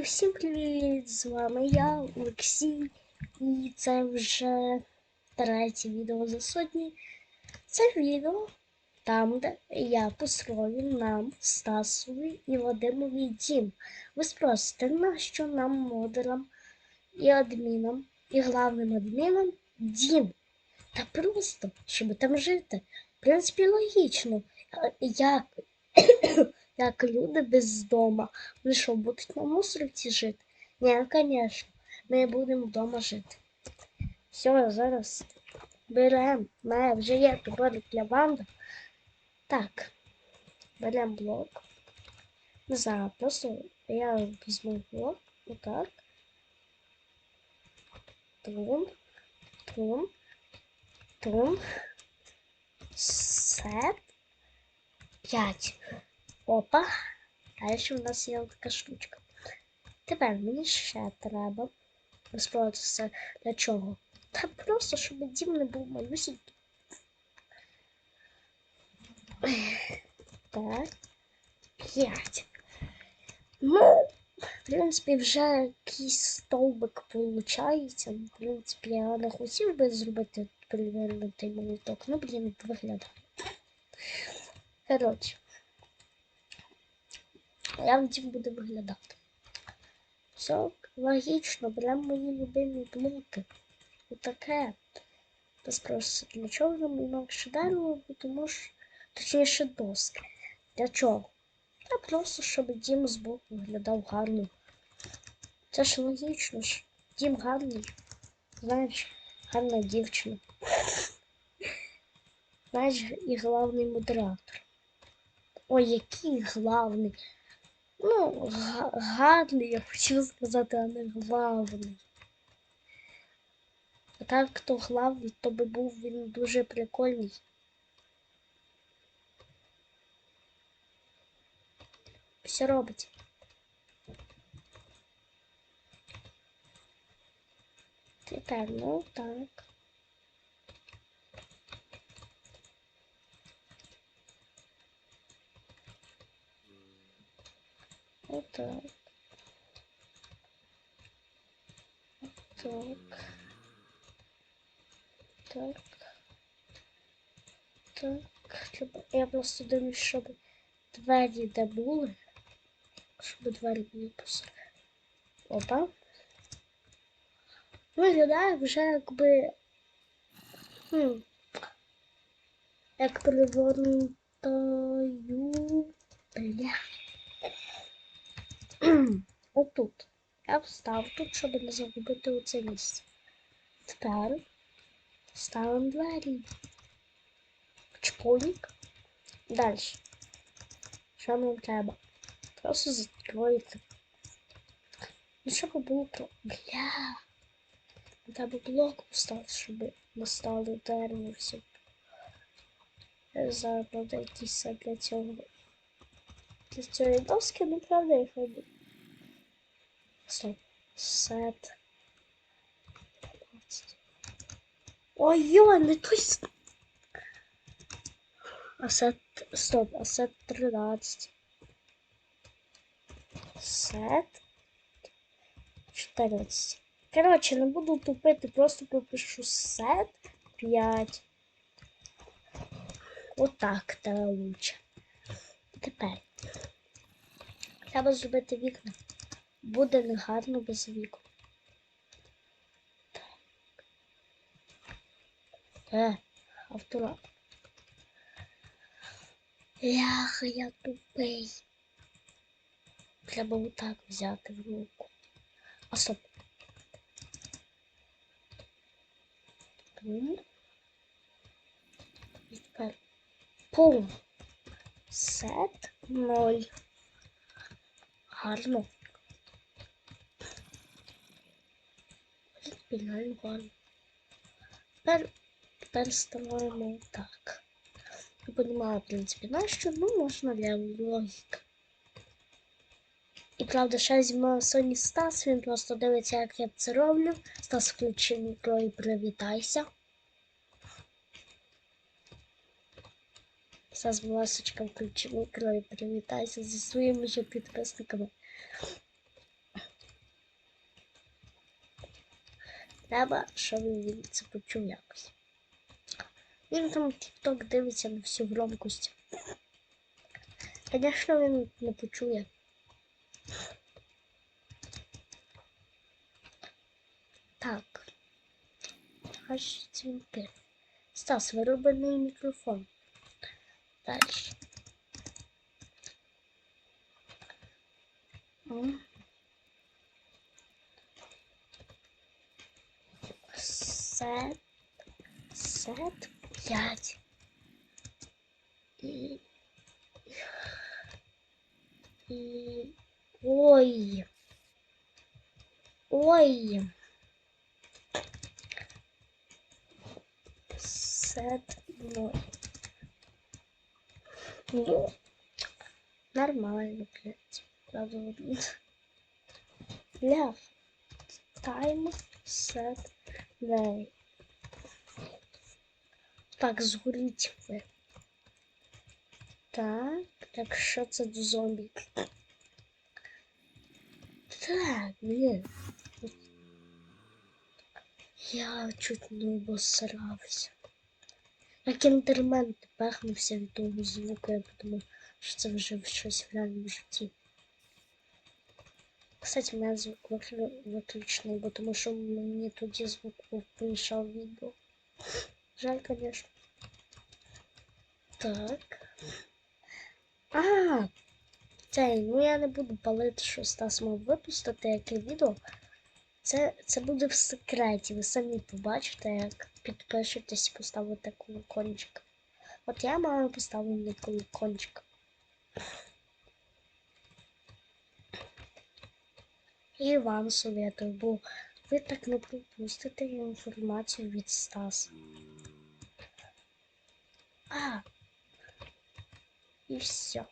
І всім привіт! З вами я, Олексій, і це вже третє відео за сотні. Це відео там, де я построю нам Стасові і Вадимові дім. Ви спросите, нащо нам модерам і адмінам, і главним адмінам дім? Та просто, щоб там жити. В принципі, логічно. Як, як люди без дома. Вони що, будуть на мусорці жити? Ні, звісно, ми будемо вдома жити. Все, зараз беремо. У мене вже є топорик для ванда. Так, беремо блок. Не знаю, просто я візьму блок. Отак. Трун, трун, трун. Сет. П'ять. Опа. Далі у нас є така штучка. Тепер мені ще треба розпроводитися для чого? Та просто, щоб дім не був малюсенький. Так. П'ять. Ну, в принципі, вже якийсь стовбик виходить. В принципі, я не хотів би зробити перевернутий молоток. Ну, блін, виглядає. Коротше. Дім буде виглядати. Все логічно, беремо мої любимі блоки. Отаке. Та спроситься, для чого нам інакше дерево, тому що точніше доски. Для чого? Та просто, щоб дім збоку виглядав гарно. Це ж логічно ж. Дім гарний. Знаєш, гарна дівчина. Знаєш, і главний модератор. Ой, який главний. Ну, га- гарний, я хотів сказати, а не главний. А так, хто главний, то би був він дуже прикольний. Все робить. Тепер, ну так. Отак. Так. Так. Так. Треба- Я просто дивлюсь, щоб двері де були. Щоб двері були посередині. Опа. Виглядає вже якби. Хм. Як перевернутою. Я встав тут, щоб не загубити оце місце. Тепер ставимо двері. Чпунік. Далі. Що нам треба? Просто закройте. Ну, щоб було про. Бля. Треба блок поставити, щоб настали дерево всі. Зараз треба якийсь для цього. Для цієї доски, ну правда, їх робить. Стоп. Сет. 15. Ой-ой, не той. сет. Стоп, а сет 13. Сет. 14. Коротше, не буду тупити, просто пропишу сет 5. Отак треба лучше. Тепер. Треба зробити вікна. Буде негарно без вікон. Так. Е, автора. Ляха, я тупий. Треба отак взяти в руку. А стоп. І тепер пум. Сет ноль. Гарно. Гарно. Тепер, тепер ставимо так. Я понимаю, в принципі, на що, ну, можна для логіки. І правда, ще зі мною Соні Стас, він просто дивиться, як я це роблю. Стас включи мікро і привітайся. Стас, будь ласочка, включи мікро і привітайся зі своїми же підписниками. Треба, щоб він це почув якось. Він там TikTok дивиться на всю громкость. Звісно, він не почує. Так. Аж дзвінки. Стас, вироблений мікрофон. Дальше. Сет 5. И... И... Ой. Ой. 0. Ну, нормально, блядь. Правда, вот. Ля. Тайм сет Дай. Так, згоріть ви. Так, так що це до зомбі? Так, блін. Я чуть не обосрався. Як інтермен пехнувся від того звуку, я подумав, що це вже щось в реальному житті. Кстати, у мене звук виклю- виключений, бо тому що мені тоді звук помішав відео. Жаль, конечно. Так. А, цей, ну я не буду палити, що Стас мав випустити, яке відео. Це, це буде в секреті. Ви самі побачите, як підпишетесь і поставите колокольчик. От я маю поставлений колокольчик. І вам советую, бо ви так не пропустите інформацію від Стаса. А. І все.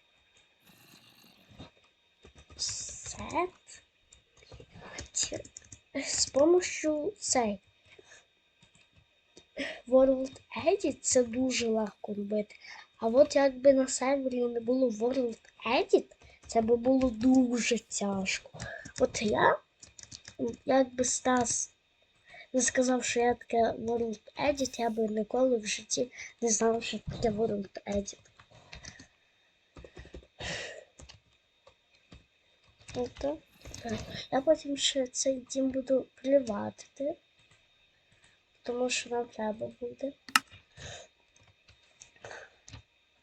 Сет. З помощью цей. World Edit це дуже легко робити. А от якби на сервері не було World Edit, це би було дуже тяжко. От я, якби Стас не сказав, що я таке World Edit, я би ніколи в житті не знав, що таке World Edit. Ото. Я потім ще цей дім буду плівати, тому що нам треба буде.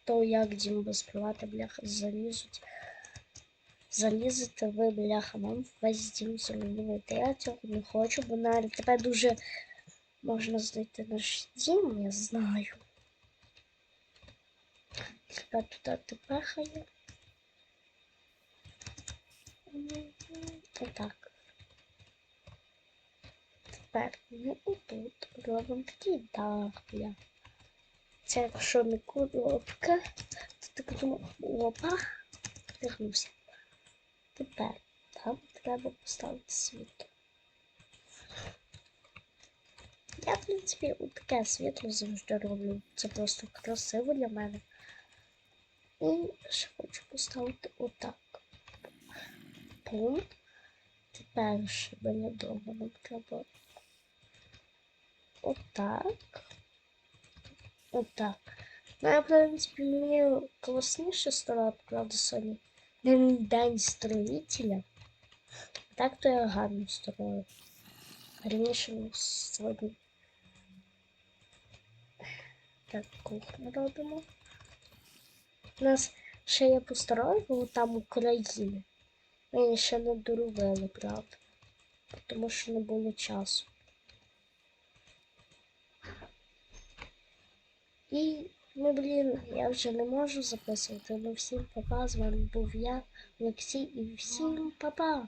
То як дім без плівати, бляха, залізуть. Залізете ви, бляха, вам весь дім зруйнуєте. Я цього не хочу, бо навіть тепер дуже можна знайти наш дім, я знаю. Тепер туди тепехає. Отак. Тепер ми отут робимо такий дах, бля. Це якщо не коробка, то так думаю, опа, втягнувся. Тепер там треба поставити світло. Я, в принципі, таке світло завжди роблю. Це просто красиво для мене. І ще хочу поставити отак. Пункт. Тепер ще біля дому нам треба. Отак. Отак. Ну, я, в принципі, мені класніше сторони, правда, сьогодні. День строїтеля. Так то я гарно строю. Раніше сьогодні. Так, кухню робимо. У нас ще є построї, там України. Ми ще не доробили, правда. Тому що не було часу. І, ну, блін, я вже не можу записувати. Ну всім папа, з вами був я, Олексій, і всім папа!